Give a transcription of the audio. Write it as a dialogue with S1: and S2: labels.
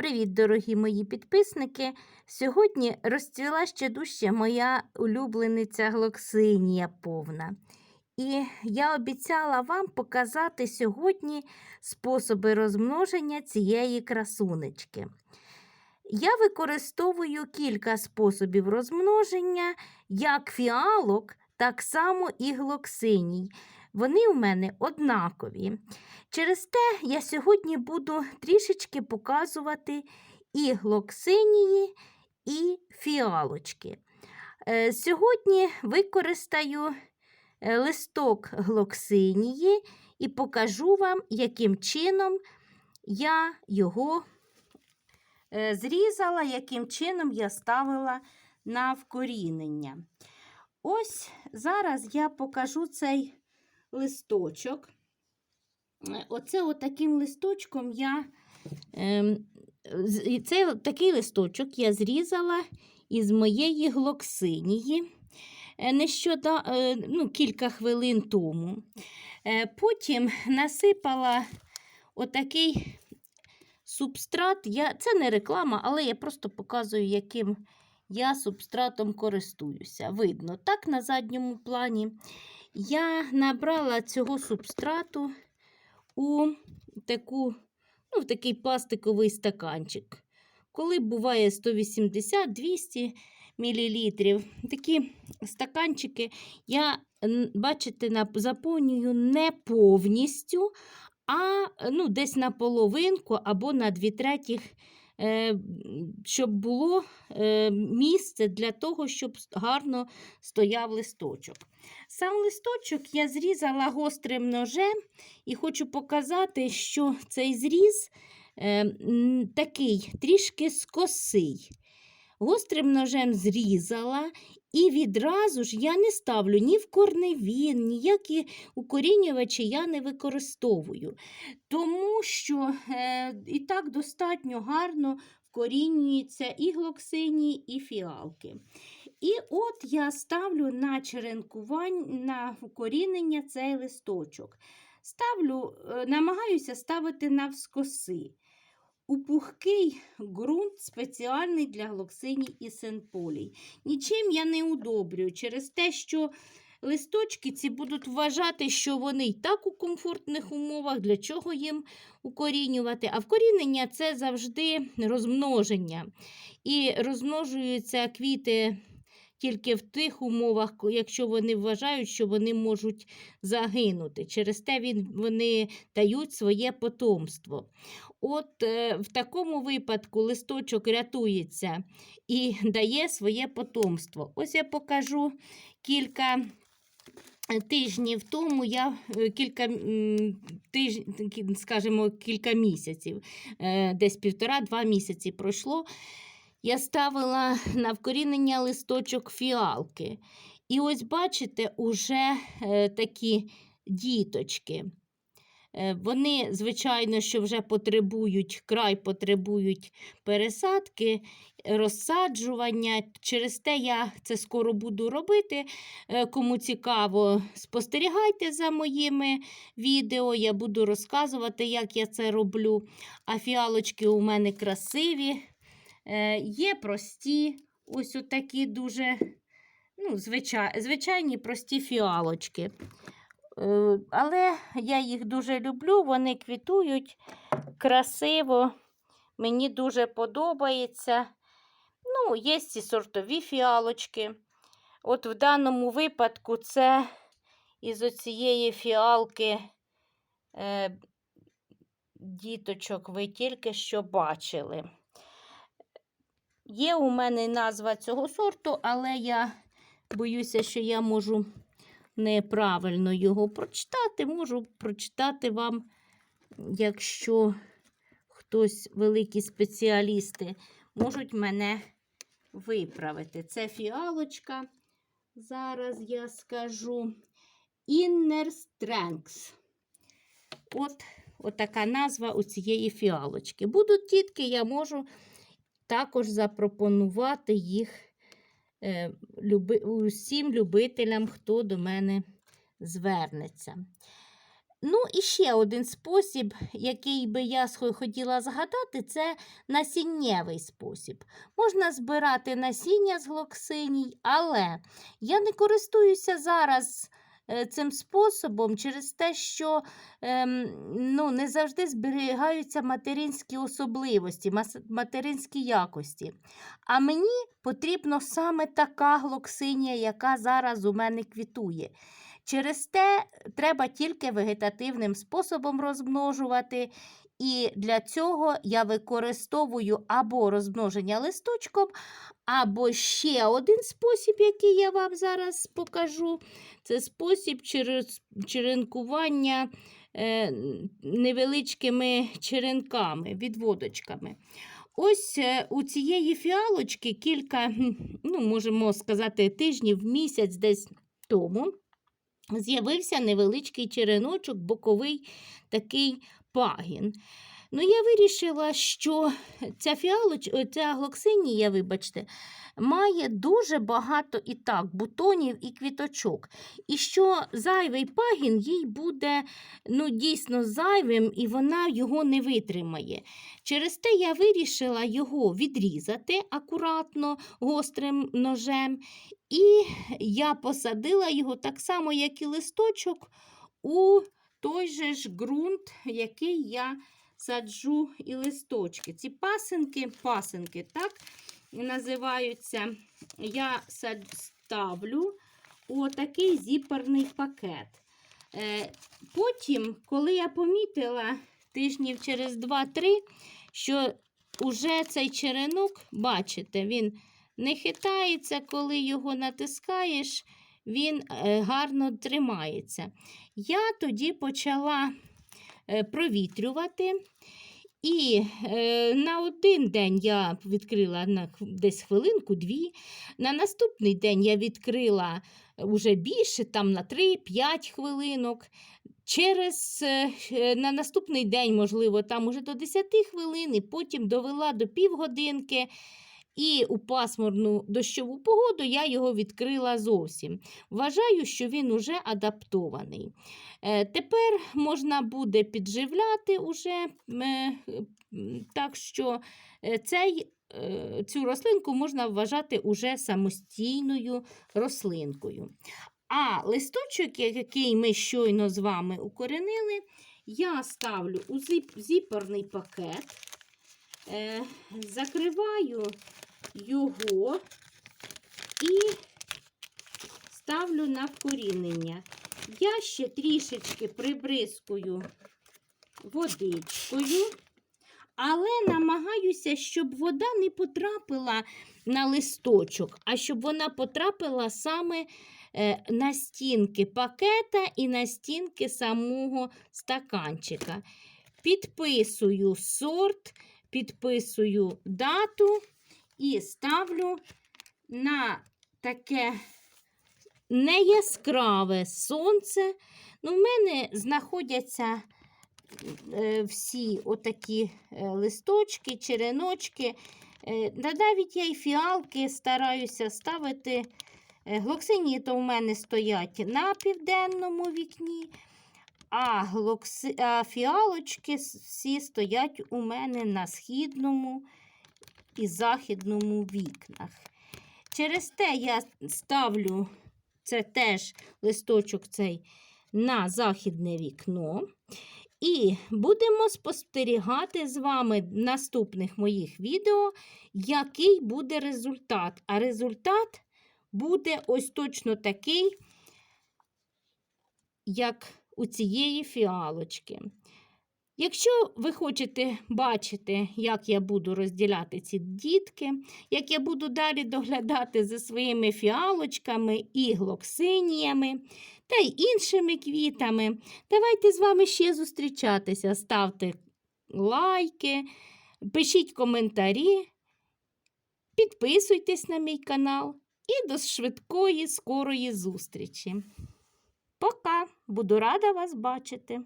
S1: Привіт, дорогі мої підписники! Сьогодні розцвіла ще дужче моя улюблениця глоксинія повна. І я обіцяла вам показати сьогодні способи розмноження цієї красунечки. Я використовую кілька способів розмноження, як фіалок, так само і глоксиній. Вони у мене однакові. Через те я сьогодні буду трішечки показувати і глоксинії, і фіалочки. Е, Сьогодні використаю е, листок глоксинії і покажу вам, яким чином я його е, зрізала, яким чином я ставила на вкорінення. Ось зараз я покажу цей листочок. Оце отаким листочком я ем, от такий листочок я зрізала із моєї глоксинії е, е, ну, кілька хвилин тому. Е, Потім насипала отакий субстрат. Я, це не реклама, але я просто показую, яким я субстратом користуюся. Видно, так на задньому плані. Я набрала цього субстрату у таку, ну, в такий пластиковий стаканчик. Коли буває 180-200 мл. Такі стаканчики я, бачите, заповнюю не повністю, а ну, десь на половинку або на дві третіх, щоб було е, місце для того, щоб гарно стояв листочок. Сам листочок я зрізала гострим ножем і хочу показати, що цей зріз е, такий трішки скосий. Гострим ножем зрізала, і відразу ж я не ставлю ні в корневін, ніякі укорінювачі я не використовую, тому що е, і так достатньо гарно вкорінюються і глоксинії, і фіалки. І от я ставлю на черенкування, на укорінення цей листочок. Ставлю, е, намагаюся ставити навскоси. У пухкий ґрунт спеціальний для глоксиній і сенполій. Нічим я не удобрюю через те, що листочки ці будуть вважати, що вони й так у комфортних умовах, для чого їм укорінювати. А вкорінення це завжди розмноження. І розмножуються квіти тільки в тих умовах, якщо вони вважають, що вони можуть загинути. Через те він, вони дають своє потомство. От е, в такому випадку листочок рятується і дає своє потомство. Ось я покажу кілька е, тижнів тому, я е, кілька тиж, скажімо, кілька місяців, е, десь півтора-два місяці пройшло. Я ставила на вкорінення листочок фіалки. І ось бачите, уже е, такі діточки. Е, Вони, звичайно, що вже потребують, край потребують пересадки, розсаджування. Через те я це скоро буду робити. Е, Кому цікаво, спостерігайте за моїми відео. Я буду розказувати, як я це роблю. А фіалочки у мене красиві. Е, Є прості, ось отакі дуже ну, звичай, звичайні прості фіалочки. Е, Але я їх дуже люблю, вони квітують красиво. Мені дуже подобається. Ну, є і сортові фіалочки. От в даному випадку це із оцієї фіалки е, діточок ви тільки що бачили. Є у мене назва цього сорту, але я боюся, що я можу неправильно його прочитати. Можу прочитати вам, якщо хтось, великі спеціалісти, можуть мене виправити. Це фіалочка. Зараз я скажу Inner Strength. От, от така назва у цієї фіалочки. Будуть тітки, я можу також запропонувати їх е, усім любителям, хто до мене звернеться. Ну, і ще один спосіб, який би я хотіла згадати, це насіннєвий спосіб. Можна збирати насіння з глоксиній, але я не користуюся зараз цим способом через те, що ем, ну, не завжди зберігаються материнські особливості, материнські якості. А мені потрібно саме така глоксинія, яка зараз у мене квітує. Через те треба тільки вегетативним способом розмножувати. І для цього я використовую або розмноження листочком, або ще один спосіб, який я вам зараз покажу. Це спосіб черенкування е, невеличкими черенками, відводочками. Ось е, у цієї фіалочки кілька, ну, можемо сказати, тижнів, місяць десь тому з'явився невеличкий череночок, боковий такий пагін. Ну, я вирішила, що ця фіалоч, ця глоксинія, вибачте, має дуже багато і так бутонів і квіточок. І що зайвий пагін їй буде ну, дійсно зайвим, і вона його не витримає. Через те я вирішила його відрізати акуратно гострим ножем. І я посадила його так само, як і листочок, у той же ж ґрунт, який я саджу і листочки. Ці пасинки, пасинки, так називаються. Я ставлю у такий зіперний пакет. Е, Потім, коли я помітила тижнів через 2-3, що уже цей черенок, бачите, він не хитається, коли його натискаєш, він е, гарно тримається. Я тоді почала провітрювати. І е, на один день я відкрила на десь хвилинку-дві. На наступний день я відкрила вже більше, там на 3-5 хвилинок. Через е, е, на наступний день, можливо, там уже до 10 хвилин, і потім довела до півгодинки. І у пасмурну дощову погоду я його відкрила зовсім. Вважаю, що він уже адаптований. Е, Тепер можна буде підживляти уже, е, так що е, цей, цю рослинку можна вважати уже самостійною рослинкою. А листочок, який ми щойно з вами укоренили, я ставлю у зіп- зіперний пакет, закриваю його і ставлю на вкорінення. Я ще трішечки прибризкую водичкою, але намагаюся, щоб вода не потрапила на листочок, а щоб вона потрапила саме е, на стінки пакета і на стінки самого стаканчика. Підписую сорт, підписую дату і ставлю на таке неяскраве сонце. Ну, в мене знаходяться е, всі отакі е, листочки, череночки. Е, навіть я й фіалки стараюся ставити. Глоксинії то в мене стоять на південному вікні, а, глокси... а фіалочки всі стоять у мене на східному і західному вікнах. Через те я ставлю це теж листочок цей на західне вікно. І будемо спостерігати з вами в наступних моїх відео, який буде результат. А результат буде ось точно такий, як у цієї фіалочки. Якщо ви хочете бачити, як я буду розділяти ці дітки, як я буду далі доглядати за своїми фіалочками і глоксиніями та й іншими квітами, давайте з вами ще зустрічатися. Ставте лайки, пишіть коментарі, підписуйтесь на мій канал і до швидкої, скорої зустрічі. Пока! Буду рада вас бачити!